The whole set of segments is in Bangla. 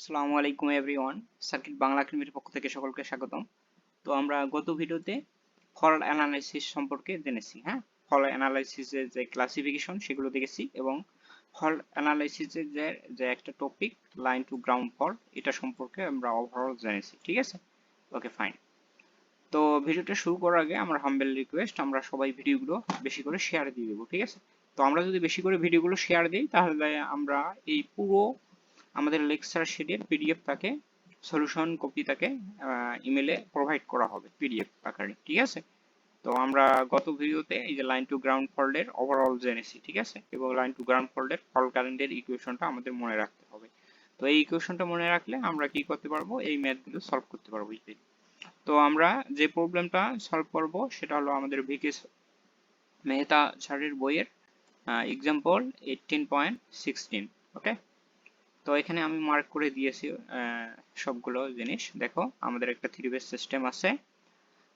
আসসালামু আলাইকুম এভরিওয়ান, সার্কিট বাংলা একাডেমির পক্ষ থেকে সকলকে স্বাগতম। তো আমরা গত ভিডিওতে ফল্ট অ্যানালাইসিস সম্পর্কে জেনেছি হ্যাঁ? ফল্ট অ্যানালাইসিসের যে ক্লাসিফিকেশন সেগুলো দেখেছি এবং ফল্ট অ্যানালাইসিসের যে যে একটা topic, line to ground fault এটা সম্পর্কে আমরা ওভারঅল জেনেছি, ঠিক আছে? Okay, fine. তো ভিডিওটা শুরু করার আগে আমার হাম্বেল রিকোয়েস্ট আমরা সবাই ভিডিওগুলো বেশি করে শেয়ার দিয়ে দেবো, ঠিক আছে? তো আমরা যদি বেশি করে ভিডিওগুলো শেয়ার দিই, তাহলে আমরা এই পুরো আমাদের লেকচার শিটের পিডিএফ তাকে সলিউশন কপি তাকে ইমেলে প্রোভাইড করা হবে পিডিএফ আকারে, ঠিক আছে? তো আমরা গত ভিডিওতে এই যে লাইন টু গ্রাউন্ড ফল্ডের ওভারঅল জেনেছি ঠিক আছে? এবং লাইন টু গ্রাউন্ড ফল্ডের ফল কারেন্টের ইকুয়েশনটা আমাদের মনে রাখতে হবে। তো এই ইকুয়েশনটা মনে রাখলে আমরা কি করতে পারব? এই ম্যাথগুলো সলভ করতে পারব ইজিলি তো আমরা যে প্রবলেমটা সলভ করব, সেটা হলো আমাদের ভিকেস মেহতা স্যারের বইয়ের example eighteen point sixteen okay তো এখানে আমি মার্ক করে দিয়েছি সবগুলো জিনিস। দেখো, আমাদের একটা থ্রি বেস সিস্টেম আছে।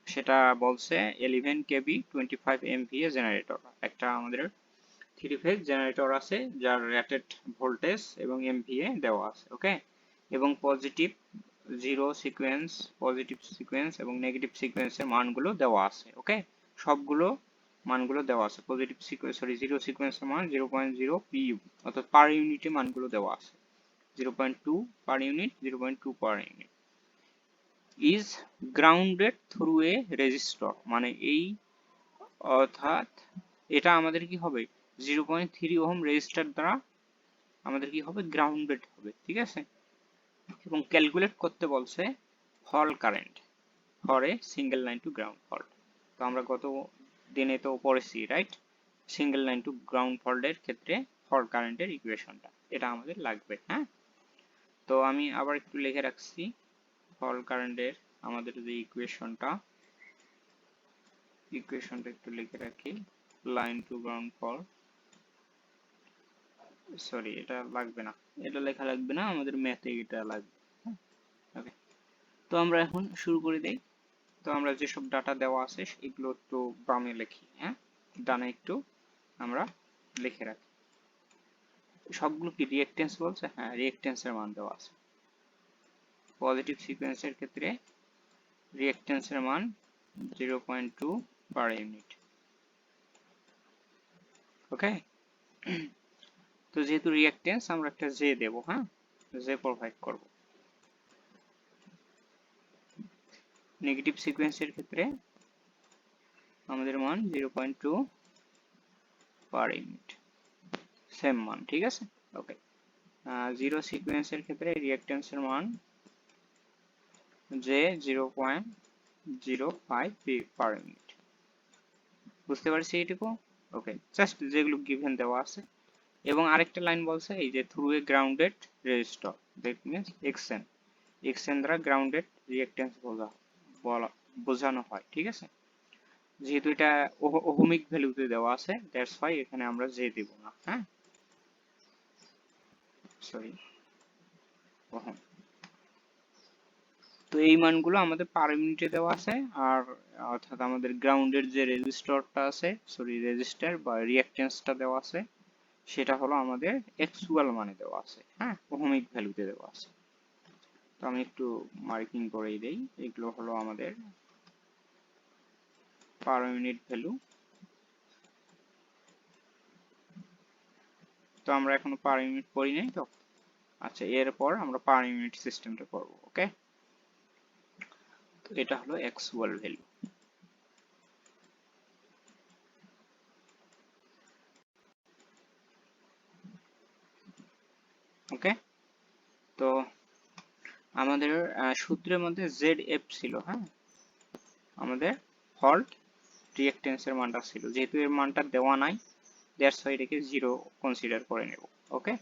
সেটা বলছে eleven KV twenty five MVA generator একটা আমাদের থ্রি ফেজ জেনারেটর আছে, যার রেটেড ভোল্টেজ এবং এমভিএ দেওয়া আছে ওকে এবং positive zero sequence positive sequence এবং নেগেটিভ সিকোয়েন্সের মানগুলো দেওয়া আছে ওকে সবগুলো মানগুলো দেওয়া আছে। পজিটিভ সিকোয়েন্স সরি জিরো সিকোয়েন্সের মান জিরো পয়েন্ট জিরো পিইউ অর্থাৎ পার ইউনিটে মানগুলো দেওয়া আছে। 0.2 per unit 0.2 per unit, is grounded through a resistor মানে এই অর্থাৎ এটা আমাদের কি হবে? 0.3 ওহম রেজিস্টার দ্বারা আমাদের কি হবে? গ্রাউন্ডেড হবে, ঠিক আছে? এবং ক্যালকুলেট করতে বলছে fault current for a single line to ground fault তো আমরা গত দিনে তো পড়েছি right single line to ground ফল্টের ক্ষেত্রে ফল কারেন্টের ইকুয়েশনটা এটা আমাদের লাগবে হ্যাঁ? তো আমি আবার একটু লিখে রাখছি। ফল কারেন্টের আমাদের যে ইকুয়েশনটা ইকুয়েশনটা একটু লিখে রাখি। Line to ground fault sorry এটা লাগবে না। এটা লেখা লাগবে না, আমাদের ম্যাথে এটা লাগবে। ওকে তো আমরা এখন শুরু করে দেই। তো আমরা যেসব ডাটা দেওয়া আছে, এগুলো একটু বামে লিখি হ্যাঁ? ডানে একটু আমরা লিখে রাখি। সবগুলো কি রিঅ্যাকটেন্স বলছে? হ্যাঁ রিঅ্যাকটেন্সের মান দেওয়া আছে। পজিটিভ সিকোয়েন্সের ক্ষেত্রে রিঅ্যাকটেন্সের মান 0.2 পার ইউনিট ওকে তো যেহেতু রিঅ্যাকটেন্স আমরা একটা জে দেব হ্যাঁ? জে প্রোভাইড করব। নেগেটিভ সিকোয়েন্সের ক্ষেত্রে আমাদের মান 0.2 পার ইউনিট সেম মান ঠিক আছে? ওকে জিরো সিকোয়েন্সের ক্ষেত্রে রিঅ্যাকটেন্সের মান যে জিরো পয়েন্ট জিরো ফাইভ বুঝতে পারছি এইটুকু? ওকে জাস্ট যেগুলো গিভেন দেওয়া আছে। এবং আরেকটা লাইন বলছে এই যে through a grounded resistor that means XN XN দ্বারা গ্রাউন্ডেড রিঅ্যাকটেন্স বোঝা বলা, বোঝানো হয়, ঠিক আছে? যেহেতু এটা ওহমিক ভ্যালুতে দেওয়া আছে দ্যাটস ওয়াই এখানে আমরা জে দেব না হ্যাঁ? সরি ওহম তো এই মানগুলো আমাদের পার মিনিটে দেওয়া আছে, আর অর্থাৎ আমাদের গ্রাউন্ডের যে রেজিস্টরটা আছে সরি রেজিস্টার বা রিঅ্যাকটেন্সটা দেওয়া আছে, সেটা হলো আমাদের অ্যাকচুয়াল মানে দেওয়া আছে হ্যাঁ? ওহমিক ভ্যালুতে দেওয়া আছে। তো আমি একটু মার্কিং করেই দেই, এগুলো হলো আমাদের পার ইউনিট ভ্যালু তো আমরা এখনও পার ইউনিট পড়ি নাই তো। আচ্ছা এরপর আমরা পার ইউনিট সিস্টেমটা করব, ওকে? তো এটা হলো অ্যাকচুয়াল ভ্যালু ওকে? তো আমাদের সূত্রের মধ্যে জেড এফ ছিল হ্যাঁ? আমাদের ফল্ট রিঅ্যাকটেন্সের মানটা ছিল, যেহেতু এর মানটা দেওয়া নাই দ্যাটস ওয়াই এটাকে জিরো কনসিডার করে নেব ওকে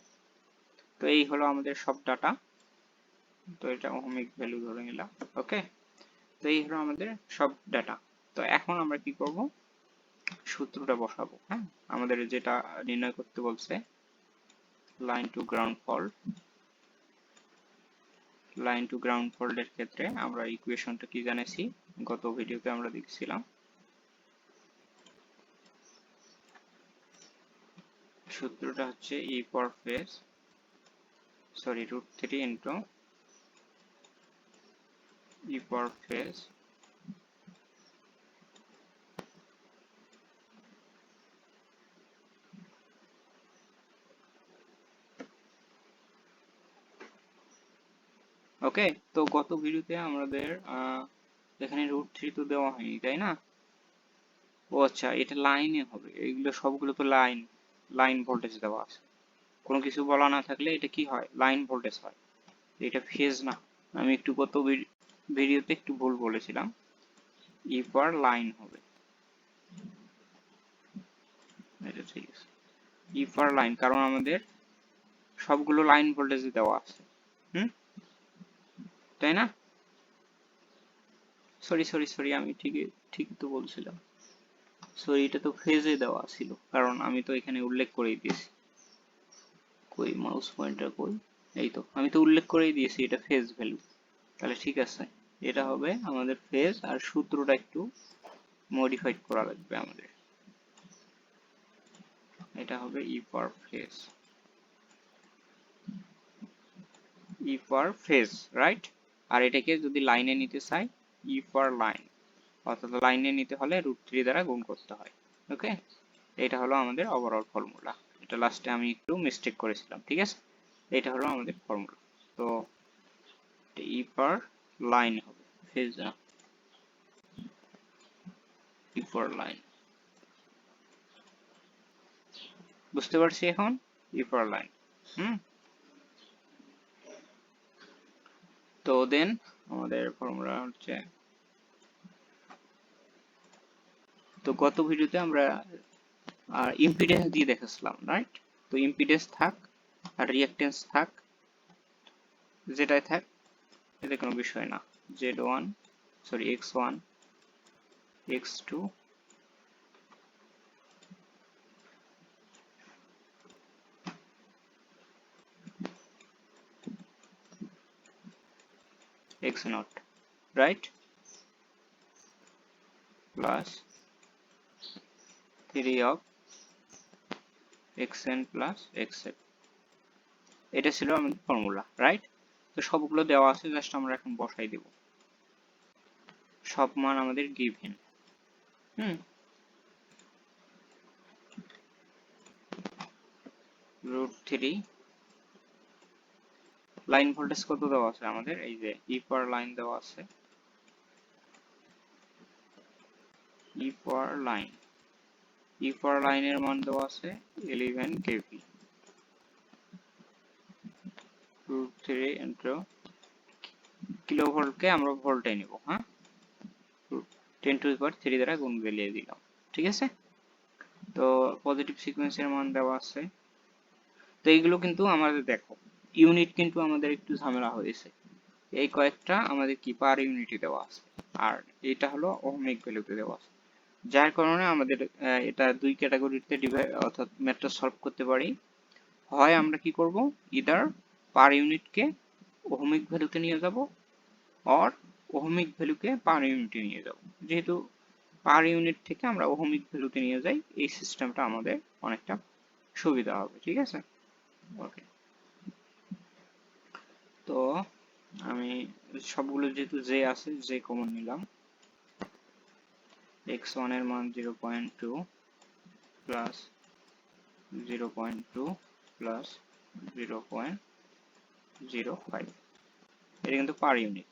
তো এই হলো আমাদের সব ডাটা তো এটা ওহমিক ভ্যালু ধরে নিলাম ওকে তো এই হলো আমাদের সব ডাটা তো এখন আমরা কি করব? সূত্রটা বসাবো হ্যাঁ? আমাদের যেটা নির্ণয় করতে বলছে line to ground fault line to ground ফল্টের ক্ষেত্রে আমরা ইকুয়েশনটা কি জানেছি? গত ভিডিওতে আমরা দেখছিলাম। সূত্রটা হচ্ছে E per phase sorry, root 3 into e power phase okay তো গত ভিডিওতে আমাদের এখানে রুট থ্রি তো দেওয়া হয়নি, তাই না? ও আচ্ছা এটা লাইনে হবে, এইগুলো সবগুলো তো লাইন লাইন ভোল্টেজ দেওয়া আছে। কোনো কিছু বলা না থাকলে এটা কি হয়? লাইন ভোল্টেজ হয়। এটা ফেজ না। আমি একটু গত ভিডিওতে একটু ভুল বলেছিলাম। ই পার লাইন হবে। এটা ঠিক আছে। ই পার লাইন কারণ আমাদের সবগুলো লাইন ভোল্টেজ দেওয়া আছে। হুম? তাই না? সরি সরি সরি আমি ঠিকই ঠিক তো বলছিলাম। সরি এটা তো ফেজে দেওয়া ছিল, কারণ আমি তো এখানে উল্লেখ করেই দিয়েছি। কই মাউস পয়েন্টার কই? এই তো, আমি তো উল্লেখ করেই দিয়েছি এটা ফেজ ভ্যালু তাহলে ঠিক আছে, এটা হবে আমাদের ফেজ আর সূত্রটা একটু মডিফাইড করা লাগবে আমাদের। এটা হবে E per phase E per phase right আর এটাকে যদি লাইনে নিতে চাই ই পার লাইন অর্থাৎ লাইনে নিতে হলে রুট থ্রি দ্বারা গুণ করতে হয় ওকে এটা হলো আমাদের ওভারঅল ফর্মুলা এটা লাস্টে আমি একটু মিস্টেক করেছিলাম, ঠিক আছে? এটা হলো আমাদের ফর্মুলা তো ই পার লাইন হবে ফেজ না ই পার লাইন বুঝতে পারছি এখন? E per line hmm? তো দেন আমাদের ফর্মুলা হচ্ছে তো গত ভিডিওতে আমরা আর ইম্পিডেন্স দিয়ে দেখাচ্ছিলাম রাইট তো ইম্পিডেন্স থাক আর রিঅ্যাকটেন্স থাক, যেটাই থাক এতে কোনো বিষয় না। Z one sorry X one X two x naught, right? Plus 3 of xn plus xn. এটা ছিল আমাদের ফর্মুলা রাইট তো সবগুলো দেওয়া আছে জাস্ট আমরা এখন বসাই দেব। সব মান আমাদের given hmm? Root three line voltage কত দেওয়া আছে আমাদের? এই যে ই পার লাইন দেওয়া আছে। ই পার লাইন ই পার লাইনের মান দেওয়া আছে 11 কেভি রুট আমরা ভোল্টে নিব হ্যাঁ? টেন টু পাওয়ার থ্রি দ্বারা গুণ গেলিয়ে দিলাম, ঠিক আছে? তো পজিটিভ সিকোয়েন্সের মান দেওয়া আছে। তো এইগুলো কিন্তু আমাদের দেখো ইউনিট কিন্তু আমাদের একটু ঝামেলা হয়েছে। এই কয়েকটা আমাদের কি পার ইউনিটে দেওয়া আছে, আর এটা হলো ওহমিক ভ্যালুতে দেওয়া আছে। যার কারণে আমাদের এটা দুই ক্যাটাগরিতে ডিভাইড অর্থাৎ ম্যাট্রিক্স সলভ করতে পারি। হয় আমরা কি করব? ইদার পার ইউনিটকে ওহমিক ভ্যালুতে নিয়ে যাব অর ওহমিক ভ্যালুকে পার ইউনিটে নিয়ে যাব। যেহেতু পার ইউনিট থেকে আমরা ওহমিক ভ্যালুতে নিয়ে যাই, এই সিস্টেমটা আমাদের অনেকটা সুবিধা হবে, ঠিক আছে? ওকে তো আমি সবগুলো যেহেতু যে আছে, যে কমন নিলাম। এক্স ওয়ানের মান zero point two plus zero point two plus zero point zero five এটা কিন্তু পার ইউনিট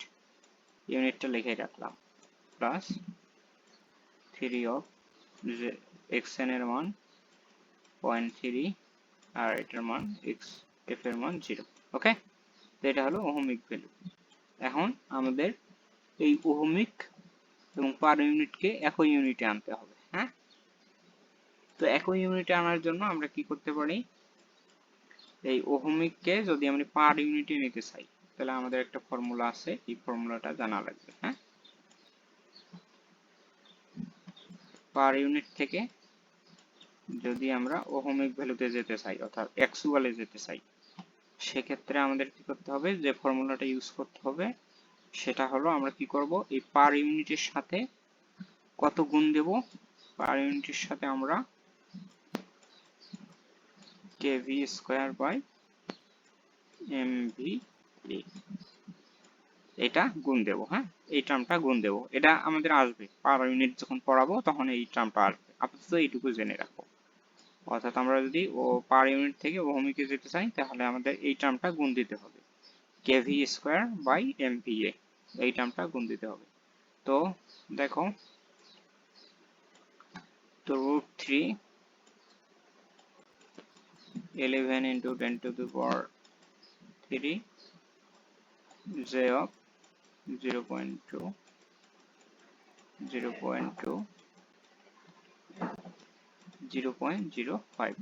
ইউনিটটা লিখে রাখলাম। Plus three of X N এর মান পয়েন্ট থ্রি আর এটার মান এক্স এফ এর মান জিরো ওকে তো এটা হলো ওহমিক ভ্যালু এখন আমাদের এই ওহমিক এবং পার ইউনিটকে একই ইউনিটে আনতে হবে হ্যাঁ? তো একই ইউনিটে আনার জন্য আমরা কি করতে পারি? এই ওহমিককে যদি আমরা পার ইউনিটে নিতে চাই, তাহলে আমাদের একটা ফর্মুলা আছে, এই ফর্মুলাটা জানা লাগবে হ্যাঁ? পার ইউনিট থেকে যদি আমরা ওহমিক ভ্যালুতে যেতে চাই, অর্থাৎ অ্যাকচুয়ালে যেতে চাই, সেক্ষেত্রে আমাদের কি করতে হবে? যে ফর্মুলাটা ইউজ করতে হবে সেটা হলো আমরা কি করব? এই পার ইউনিটের সাথে কত গুণ দেব? পার ইউনিটের সাথে আমরা KV square by M V A এটা গুণ দেব হ্যাঁ? এই টার্মটা গুণ দেব। এটা আমাদের আসবে। পার ইউনিট যখন পড়াবো, তখন এই টার্মটা আসবে। আপাতত এইটুকু জেনে রাখো অর্থাৎ আমরা যদি ও পার ইউনিট থেকে ওহমিকে যেতে চাই, তাহলে আমাদের এই টার্মটা গুণ দিতে হবে। কেভি স্কোয়ার বাই এমভিএ এই টার্মটা গুণ দিতে হবে। তো দেখো, তো root three eleven into ten to the power three J of zero point two zero point two zero point zero five